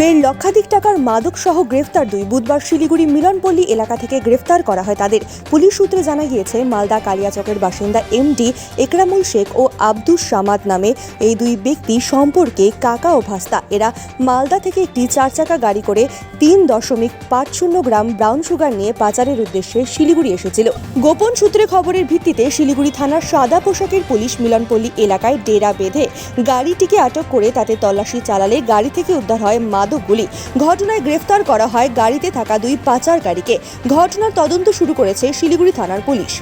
ফের লক্ষাধিক টাকার মাদক সহ গ্রেফতার দুই। বুধবার শিলিগুড়ি মিলনপল্লী এলাকা থেকে গ্রেফতার করা হয় তাদের। পুলিশ সূত্রে জানা গিয়েছে, মালদা কালিয়াচকের বাসিন্দা এমডি একরামুল শেখ ও আব্দুস সামাদ নামে এই দুই ব্যক্তি সম্পর্কে কাকা ও ভাস্তা। এরা মালদা থেকে একটি চার চাকা গাড়ি করে তিন দশমিক পাঁচ শূন্য গ্রাম ব্রাউন সুগার নিয়ে পাচারের উদ্দেশ্যে শিলিগুড়ি এসেছিল। গোপন সূত্রে খবরের ভিত্তিতে শিলিগুড়ি থানার সাদা পোশাকের পুলিশ মিলনপল্লী এলাকায় ডেরা বেঁধে গাড়িটিকে আটক করে তাতে তল্লাশি চালালে গাড়ি থেকে উদ্ধার হয় মাদকগুলি ঘটনায় গ্রেফতার করা হয় গাড়িতে থাকা দুই পাচারকারীকে। ঘটনার তদন্ত শুরু করেছে শিলিগুড়ি থানার পুলিশ।